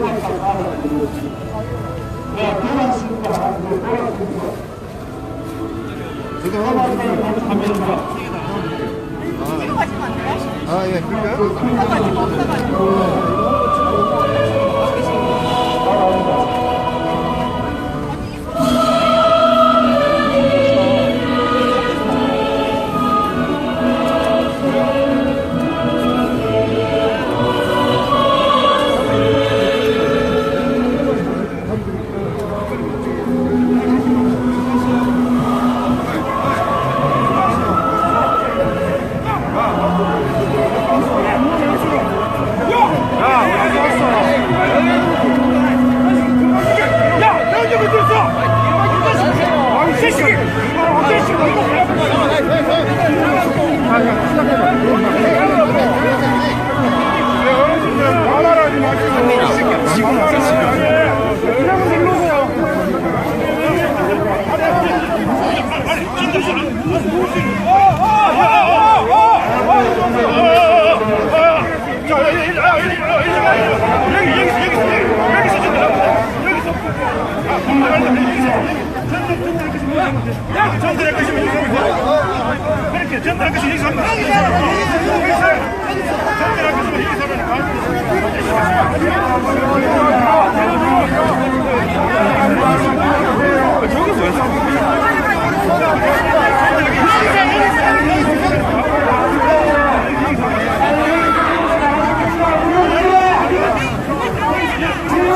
아, 예, 그니까요? 아, 예, 그니까요? 아, 예, 그럴까요?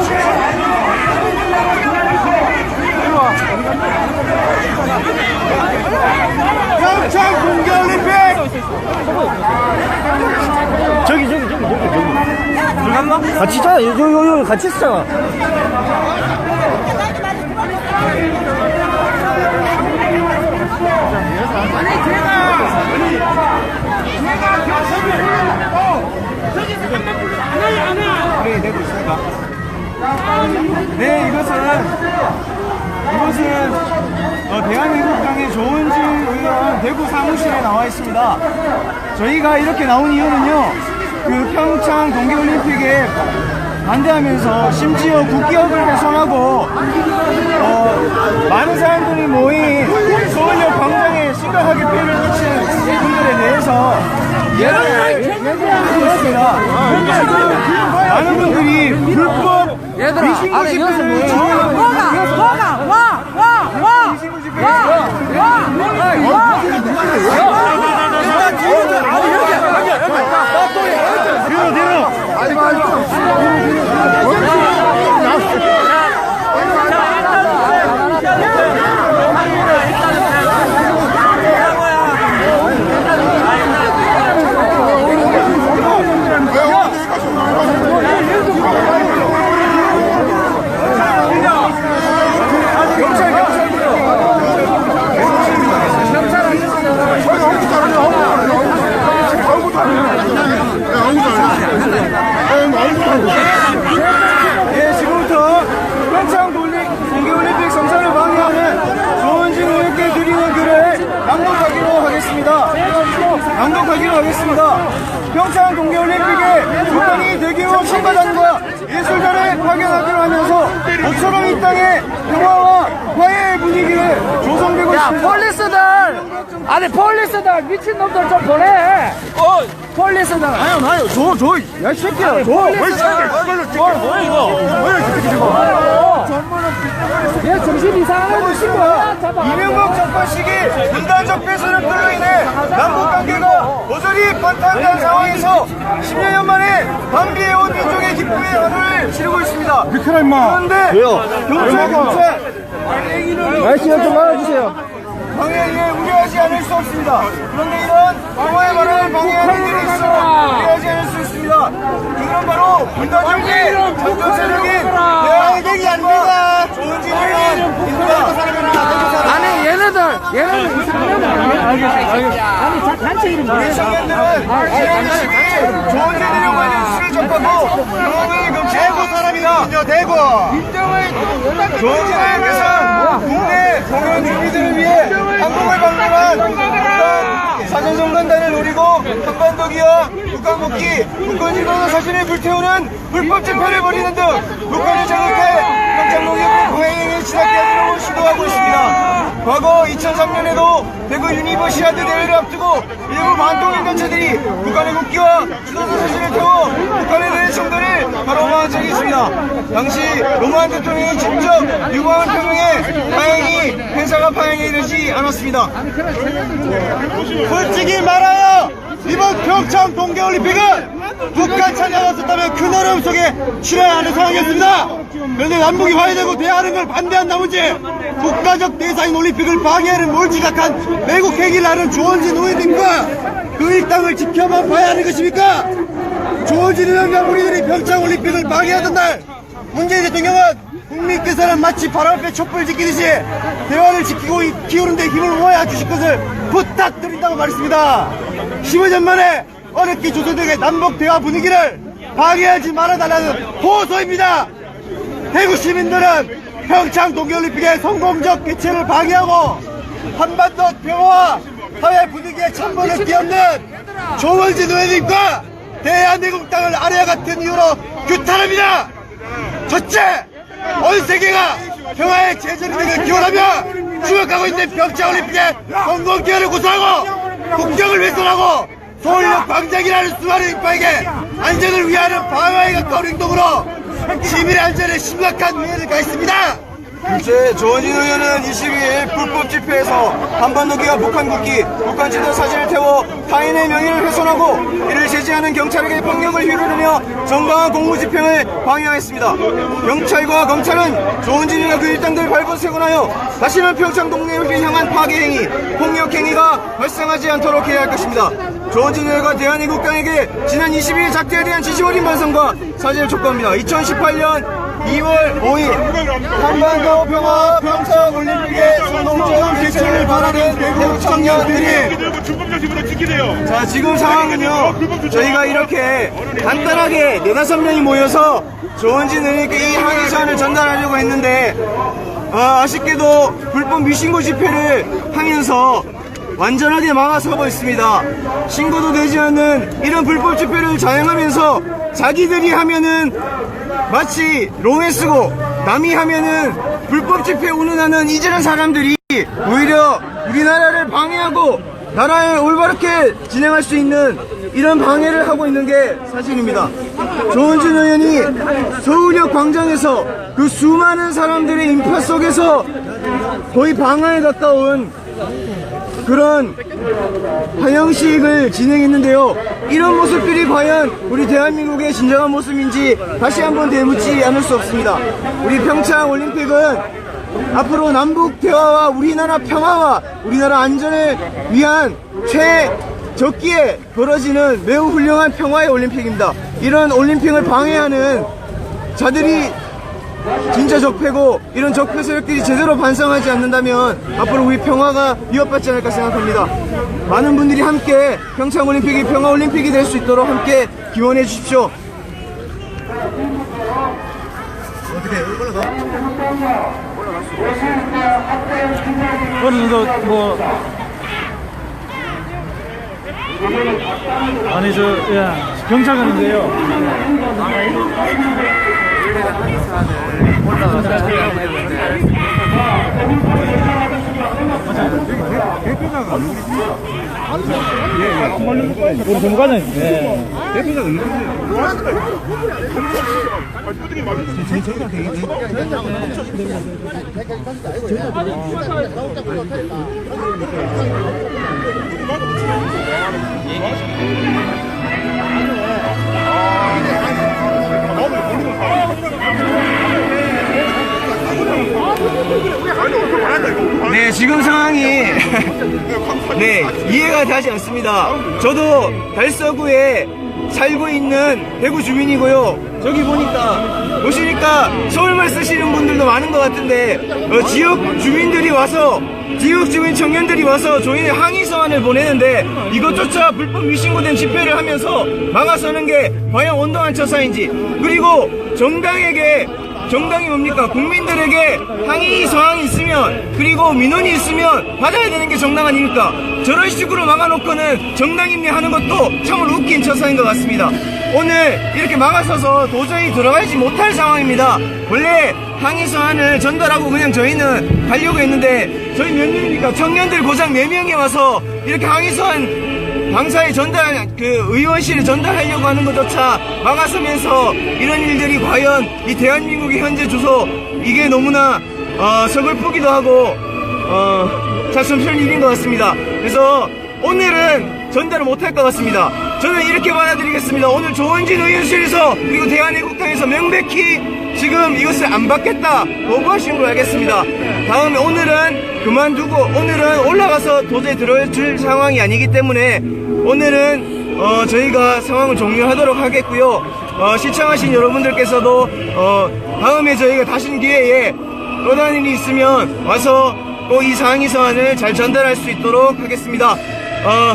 Yeah. 평창 동계올림픽! 저기, 저기, 저기, 저기, 저기. 잠깐만. 같이 있잖아. 여기, 여기, 여기 같이 있어. 네, 이것은 이것은 어, 대한민국당의 조은진 의원 대구 사무실에 나와 있습니다. 저희가 이렇게 나온 이유는요, 그 평창 동계올림픽에 반대하면서 심지어 국기업을 훼손하고 어, 많은 사람들이 모인 서울역 광장에 심각하게 피해를 끼친 분들에 대해서 예를 얘기하겠습니다. 많은 분들이 불법 미신고 집회를 예, 지금부터 평창 돌리- 동계올림픽 성사를 방해하는 조원진 의원께 드리는 글을 낭독하기로 하겠습니다. 낭독하기로 하겠습니다. 평창 동계올림픽에 북한이 대규모 청가단과 예술가를 파견하기로 하면서 모처럼 이 땅에 평화와 화해의 분위기를 조성되고 야, 있습니다. 폴리스들! 아니, 폴리스들! 미친놈들 좀 보내! 어! 폴리스들! 아유, 나요. 줘, 줘. 야, 이 새끼야. 줘. 뭐야, 이거. 얘 정신 이상한 거 신고 잡아! 이명박 정권 시기 분단적 폐쇄를 끌로 인해 남북 관계가 도저히 번탄된 상황에서 10여 만에 방비해온 민족의 기쁨의 하루를 치르고 있습니다. 비켜라 임마. 그런데 왜요? 경찰 경찰 날씨 좀 말아주세요 방해에 우려하지 않을 수 없습니다. 그런데 이런 방어의 발언을 방해하는 일이 있어 우려하지 않을 수 있습니다. 그들은 바로 분단적인 전전 세력인 대한민국이 아닙니다. 조은진 의원입니다. 아니, 얘네들! 얘네들 이상하면 안 돼! 아니, 자, 단체 이름? 우리 청년들은 지금 좋은 일이라고 하는 수를 접하고 경험을 금치 대구 사람이거든요 대구. 좋은 일에서 국내 공연 준비들을 위해 한국을 방문한 사전정관단을 노리고 한반도기와 북한국기 북한일보도 사진을 불태우는 불법 집회를 벌이는 등 북한을 자극해 평창농협의 고행을 진압하려고 시도하고 있습니다. 과거 2003년에도 대구 유니버시아드 대회를 앞두고 일부 반동인 단체들이 북한의 국기와 지도자 사진을 태워 북한에 대해 청도를 가로막은 적이 있습니다. 당시 노무현 대통령이 직접 유광을 표명해 다행히 행사가 파행이 되지 않았습니다. 솔직히 말하여 이번 평창 동계올림픽은 북한 찾아왔었다면 큰 어려움 속에 치러야 하는 상황이었습니다. 그런데 남북이 화해되고 대화하는 걸 반대한 나머지 국가적 대사인 올림픽을 방해하는 몰지각한 매국 행위를 하는 조원진 의원님과 그 일당을 지켜만 봐야 하는 것입니까? 조원진 의원과 우리들이 평창 올림픽을 방해하던 날 문재인 대통령은 국민께서는 마치 바람 앞에 촛불 지키듯이 대화를 지키고 이- 키우는 데 힘을 모아 주실 것을 부탁드린다고 말했습니다. 15년 만에 어렵게 조선되게 남북 대화 분위기를 방해하지 말아달라는 호소입니다. 대구 시민들은 평창 동계올림픽의 성공적 개최를 방해하고 한반도 평화와 사회 분위기에 찬물을 끼얹는 조원진 의원님과 대한민국당을 아래와 같은 이유로 규탄합니다. 첫째, 온 세계가 평화의 제절이 되길 기원하며 추격하고 있는 평창올림픽의 성공 기회를 고수하고 국경을 훼손하고 서울역 광장이라는 수많은 인파에게 안전을 위하는 방어에 가까운 행동으로 시민의 안전에 심각한 위해를 가했습니다. 둘째, 조원진 의원은 22일 불법 집회에서 한반도기와 북한 국기, 북한 지도 사진을 태워 타인의 명예를 훼손하고 이를 제지하는 경찰에게 폭력을 휘두르며 정당한 공무 집행을 방해하였습니다. 경찰과 검찰은 조원진 의원과 그 일당들을 발본세곤하여 다시는 평창 동네를 향한 파괴 행위, 폭력 행위가 발생하지 않도록 해야 할 것입니다. 조원진 의원과 대한민국 당에게 지난 22일 작태에 대한 지시원인 반성과 사죄를 촉구합니다. 2018년 2월 5일 한반도 평화 평창 올림픽의 성공적 개최를 바라는 대구 청년들이. 자 지금 상황은요 저희가 이렇게 간단하게 네다섯 명이 모여서 조원진 의원님께 이 항의 사안을 전달하려고 했는데 아, 아쉽게도 불법 미신고 집회를 하면서 완전하게 막아서고 있습니다 신고도 되지 않는 이런 불법 집회를 자행하면서 자기들이 하면은 마치 로맨스고 남이 하면은 불법 집회 운운하는 이제는 사람들이 오히려 우리나라를 방해하고 나라에 올바르게 진행할 수 있는 이런 방해를 하고 있는 게 사실입니다. 조원진 의원이 서울역 광장에서 그 수많은 사람들의 인파 속에서 거의 방화에 가까운 그런 환영식을 진행했는데요. 이런 모습들이 과연 우리 대한민국의 진정한 모습인지 다시 한번 되묻지 않을 수 없습니다. 우리 평창 올림픽은 앞으로 남북 대화와 우리나라 평화와 우리나라 안전을 위한 최적기에 벌어지는 매우 훌륭한 평화의 올림픽입니다. 이런 올림픽을 방해하는 자들이 진짜 적폐고 이런 적폐 세력들이 제대로 반성하지 않는다면 앞으로 우리 평화가 위협받지 않을까 생각합니다. 많은 분들이 함께 평창올림픽이 평화올림픽이 될 수 있도록 함께 기원해 주십시오. 어느 정도 뭐 아니 저 예, 경찰 가는데요. 우리 정관은 예. 네, 지금 상황이 네 이해가 되지 않습니다. 저도 달서구에 살고 있는 대구 주민이고요. 저기 보니까 보시니까 서울말 쓰시는 분들도 많은 것 같은데 어, 지역 주민들이 와서 지역 주민 청년들이 와서 저희 항의 서한을 보내는데 이것조차 불법 미신고된 집회를 하면서 막아서는 게 과연 온당한 처사인지 그리고 정당에게 정당이 뭡니까? 국민들에게 항의 사항이 있으면 그리고 민원이 있으면 받아야 되는 게 정당 아닙니까? 저런 식으로 막아놓고는 정당 임리 하는 것도 참으로 웃긴 처사인 것 같습니다. 오늘 이렇게 막아서서 도저히 들어가지 못할 상황입니다. 원래 항의 사안을 전달하고 그냥 저희는 가려고 했는데 저희 몇 명입니까? 청년들 고장 4명이 와서 이렇게 항의 사안 방사에 전달, 그 의원실에 전달하려고 하는 것조차 막아서면서 이런 일들이 과연 이 대한민국의 현재 주소 이게 너무나 어, 서글프기도 하고 어, 자슴스러운 일인 것 같습니다. 그래서 오늘은 전달을 못할 것 같습니다. 저는 이렇게 받아들이겠습니다. 오늘 조원진 의원실에서 그리고 대한애국당에서 명백히 지금 이것을 안 받겠다 거부하신 걸로 알겠습니다. 다음에 오늘은 그만두고 오늘은 올라가서 도저히 들어줄 상황이 아니기 때문에 오늘은 어, 저희가 상황을 종료하도록 하겠고요. 어, 시청하신 여러분들께서도 어, 다음에 저희가 다신 기회에 또 다른 일이 있으면 와서 꼭이 상황이 사안을 잘 전달할 수 있도록 하겠습니다. 어,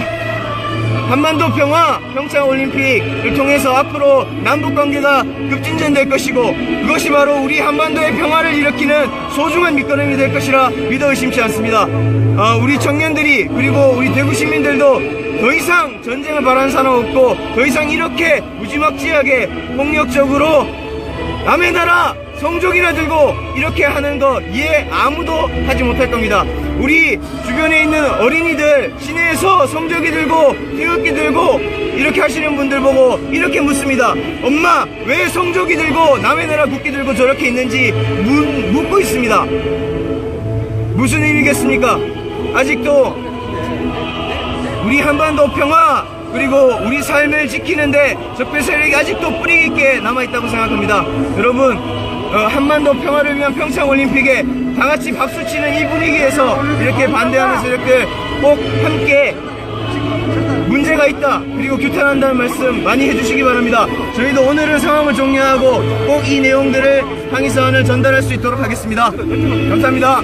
한반도 평화, 평창 올림픽을 통해서 앞으로 남북 관계가 급진전될 것이고 그것이 바로 우리 한반도의 평화를 일으키는 소중한 밑거름이 될 것이라 믿어 의심치 않습니다. 어, 우리 청년들이 그리고 우리 대구 시민들도 더 이상 전쟁을 바라는 사람 없고 더 이상 이렇게 무지막지하게 폭력적으로 남의 나라 성적이나 들고 이렇게 하는 거 이해 아무도 하지 못할 겁니다. 우리 주변에 있는 어린이들 시내에서 성적이 들고 태극기 들고 이렇게 하시는 분들 보고 이렇게 묻습니다. 엄마 왜 성적이 들고 남의 나라 국기 들고 저렇게 있는지 묻, 묻고 있습니다. 무슨 의미겠습니까? 아직도 우리 한반도 평화 그리고 우리 삶을 지키는데 적폐 세력이 아직도 뿌리 있게 남아있다고 생각합니다. 여러분 어, 한반도 평화를 위한 평창올림픽에 다 같이 박수치는 이 분위기에서 이렇게 반대하면서 이렇게 꼭 함께 문제가 있다 그리고 규탄한다는 말씀 많이 해주시기 바랍니다. 저희도 오늘은 상황을 종료하고 꼭 이 내용들을 항의사안을 전달할 수 있도록 하겠습니다. 감사합니다.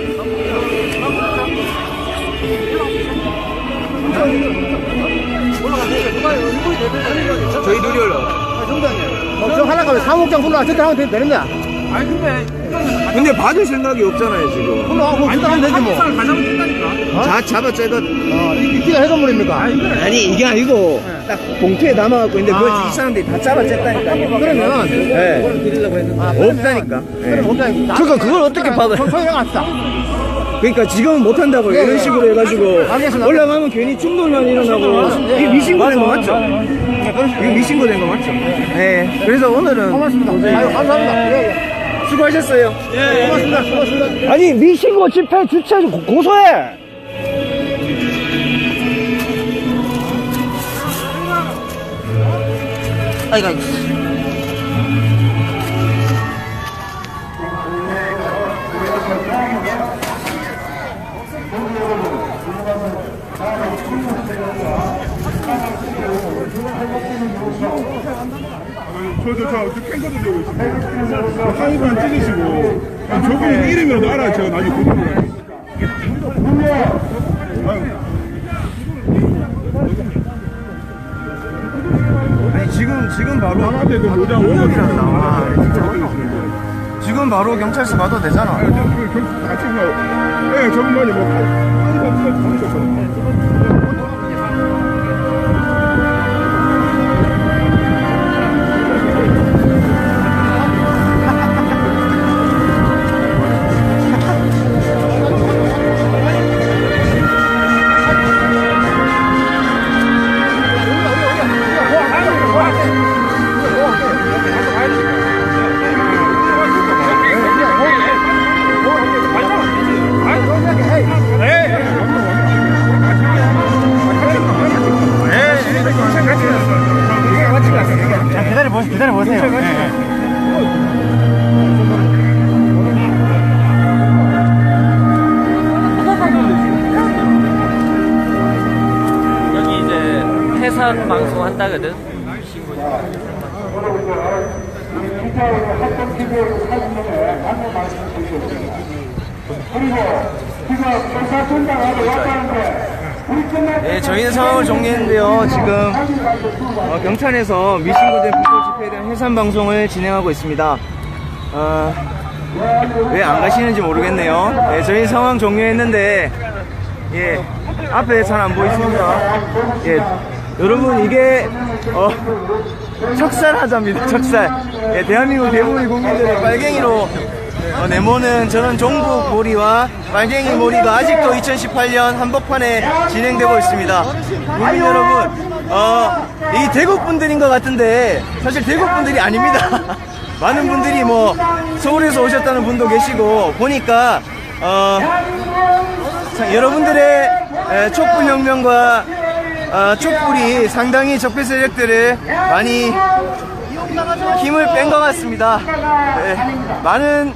저희 누리 올라. 저 하려고 하면 사무장 불러와 전달하면 되- 되는데. 근데 받을 생각이 없잖아요 지금. 불러와, 전달하면 되지 뭐. 자 잡아 제가 어, 이- 이끼가 해산물입니까? 아니 이게 아니고 딱 봉투에 담아갖고 있는데 그걸 아. 이 사람들이 다 잡아 쨌다니까. 그러면. 네. 아, 그러면- 없다니까. 그럼 없다니까. 그러니까 그걸 어떻게 받아요? 소용없다. 그러니까 지금은 못 한다고요. 네, 이런 네. 식으로 해가지고 알겠습니다. 올라가면 괜히 충돌만 일어나고 이게 미신고 된 거 맞죠? 이거 미신고 된 거 맞죠? 네. 그래서 오늘은 고맙습니다. 아유, 감사합니다. 예, 예. 수고하셨어요. 고맙습니다. 고맙습니다. 아니 미신고 집회 주최 고소해. 아이고, 아이고. 저저 저 캔거도 들고 있습니다. 항의만 찍으시고 저분 이름이라도 알아야 제가 나중에 구분을 할게요. 아니 지금 지금 바로 앞에 그 모자 폭력이란다. 아, 어디가 지금 바로 경찰서 가도 되잖아. 다 찍나? 예, 저분만이 뭐 기다려보세요. 기다려 보세요. 여기 이제 해산 방송 한다거든. 네, 저희는 상황을 정리했는데요. 지금 어, 경찰에서 미신고된 불법 해산 방송을 진행하고 있습니다. 어, 왜안 가시는지 모르겠네요. 예, 저희 상황 종료했는데 예 앞에 잘 안 보이십니다. 예 여러분 이게 어 척살 하자입니다. 척살. 예, 대한민국 대부분의 국민들의 빨갱이로 어, 내모는 저는 종북 몰이와 빨갱이 몰이가 아직도 2018년 한복판에 진행되고 있습니다. 국민 여러분, 어, 이 대구 분들인 것 같은데 사실 대구 분들이 아닙니다. 많은 분들이 뭐 서울에서 오셨다는 분도 계시고 보니까 어, 자, 여러분들의 에, 촛불혁명과 어, 촛불이 상당히 적폐 세력들을 많이 힘을 뺀 것 같습니다. 네, 많은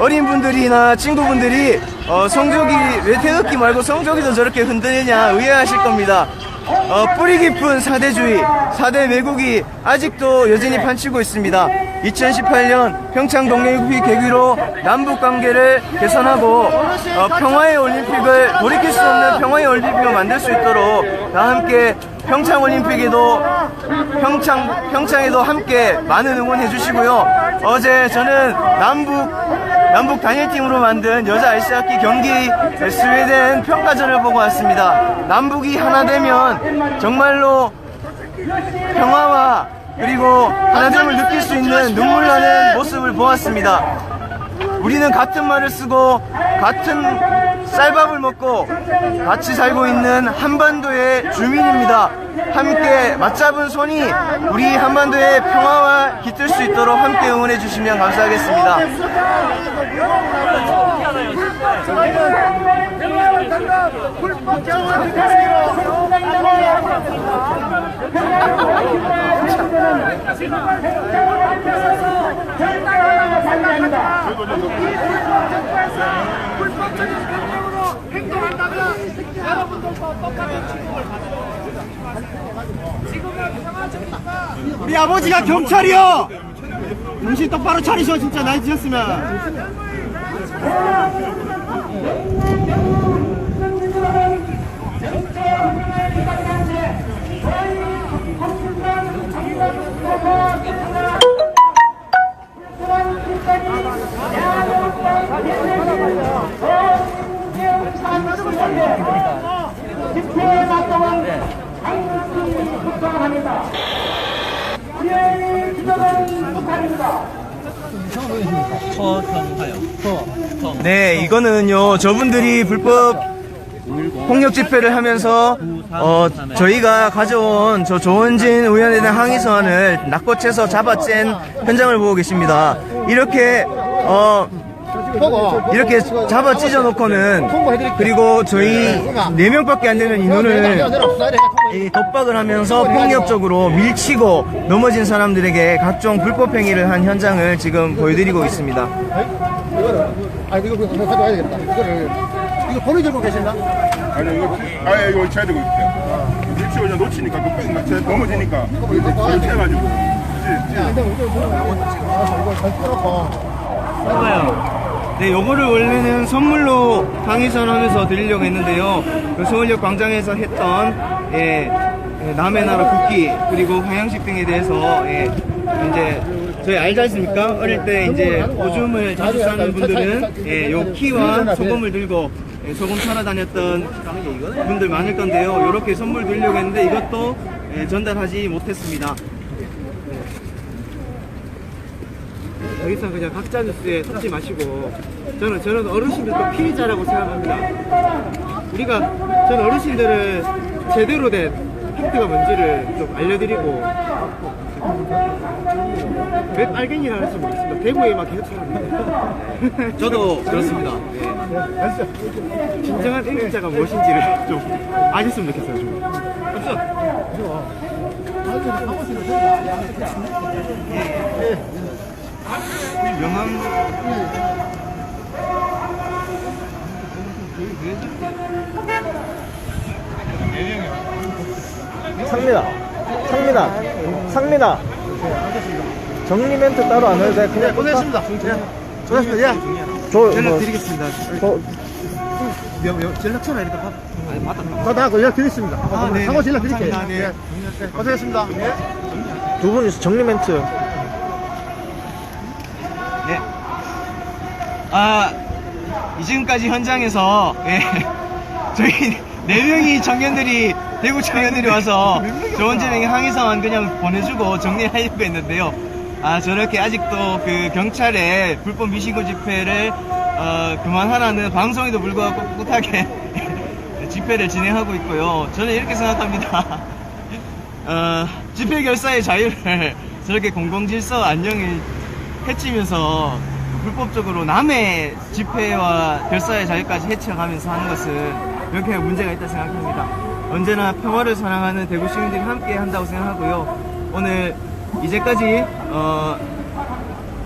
어린 분들이나 친구분들이 어, 성적이 왜 태극기 말고 성적이도 저렇게 흔들리냐 의아하실 겁니다. 어, 뿌리 깊은 사대주의, 사대 왜곡이 아직도 여전히 판치고 있습니다. 2018년 평창 동계올림픽 계기로 남북 관계를 개선하고 어, 평화의 올림픽을 돌이킬 수 없는 평화의 올림픽을 만들 수 있도록 다 함께 평창 올림픽에도 평창 평창에도 함께 많은 응원해 주시고요. 어제 저는 남북 남북 단일팀으로 만든 여자 아이스하키 경기 스웨덴 평가전을 보고 왔습니다. 남북이 하나 되면 정말로 평화와 그리고 하나됨을 느낄 수 있는 눈물 나는 모습을 보았습니다. 우리는 같은 말을 쓰고 같은 쌀밥을 먹고 같이 살고 있는 한반도의 주민입니다. 함께 맞잡은 손이 우리 한반도의 평화와 깃들 수 있도록 함께 응원해 주시면 감사하겠습니다. 우리 아버지가 경찰이요! 정신 똑바로 차리셔, 진짜 나이 드셨으면. 네, 이거는요, 저분들이 불법 폭력 집회를 하면서, 어, 저희가 가져온 저 조원진 의원에 대한 항의 서한을 낚고채서 잡아쨘 현장을 보고 계십니다. 이렇게, 어, 이렇게 잡아 찢어 놓고는, 그리고 저희 네 명밖에 안 되는 인원을 이 독박을 하면서 폭력적으로 밀치고 넘어진 사람들에게 각종 불법 행위를 한 현장을 지금 보여드리고 있습니다. 아, 이거 그거 가져와야 되겠다. 이거를. 이거 본인 들고 계신다? 아니 이거 아예 이거 쳐야 되고 있어요. 밀치 그냥 놓치니까 그 뺑, 제 넘어지니까 이렇게 해가지고. 네, 요거를 원래는 선물로 강의선하면서 드리려고 했는데요. 그 서울역 광장에서 했던 예, 예, 남의 나라 국기 그리고 화양식 등에 대해서 예, 이제 저희 알지 않습니까? 어릴 때 이제 오줌을 자주 싸는 분들은 예, 요 키와 소금을 들고 예, 소금 사러 다녔던 분들 많을 건데요. 이렇게 선물 드리려고 했는데 이것도 예, 전달하지 못했습니다. 여기서 그냥 각자 뉴스에 섞지 마시고 저는 저는 어르신들도 피해자라고 생각합니다. 우리가 저는 어르신들을 제대로 된 팩트가 뭔지를 좀 알려드리고 왜 빨갱이라 할지 모르겠습니다. 대구에만 계속 살았는데 저도 그렇습니다. 진정한 애국자가 무엇인지를 좀 아셨으면 좋겠어요. 좀. 명함 상민아. 상민아. 상민아. 정리 멘트 따로 안 해도 돼. 그냥 고생했습니다. 고생했습니다. 예. 저, 연락 뭐, 드리겠습니다. 저, 연락처나 이렇게 받. 아니? 저 나하고 연락 드리겠습니다. 아, 네. 상호 연락 드릴게요. 네. 예. 고생했습니다. 두 분이서 정리 멘트. 아, 이 지금까지 현장에서, 예, 저희 네 명이 청년들이, 대구 청년들이 와서 조원진에게 항의서만 그냥 보내주고 정리하려고 했는데요. 아, 저렇게 아직도 그 경찰의 불법 미신고 집회를, 어, 그만하라는 방송에도 불구하고 꿋꿋하게 집회를 진행하고 있고요. 저는 이렇게 생각합니다. 어, 집회 결사의 자유를 저렇게 공공질서 안녕을 해치면서 불법적으로 남의 집회와 결사의 자유까지 해쳐가면서 하는 것은 이렇게 문제가 있다 생각합니다. 언제나 평화를 사랑하는 대구 시민들이 함께 한다고 생각하고요. 오늘 이제까지 어,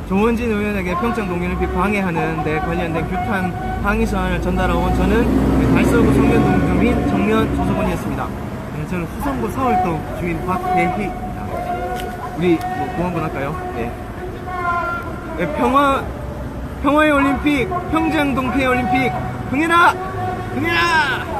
조원진 의원에게 평창 동계올림픽 방해하는 데 관련된 규탄 항의 서한을 전달하고 온 저는 달서구 청년 동주민 청년 조석원이었습니다. 네, 저는 후성구 서울동 주민 박대희입니다. 우리 뭐 구원군 할까요? 네. 네, 평화 평화의 올림픽 평창 동계 올림픽. 흥해라! 흥해라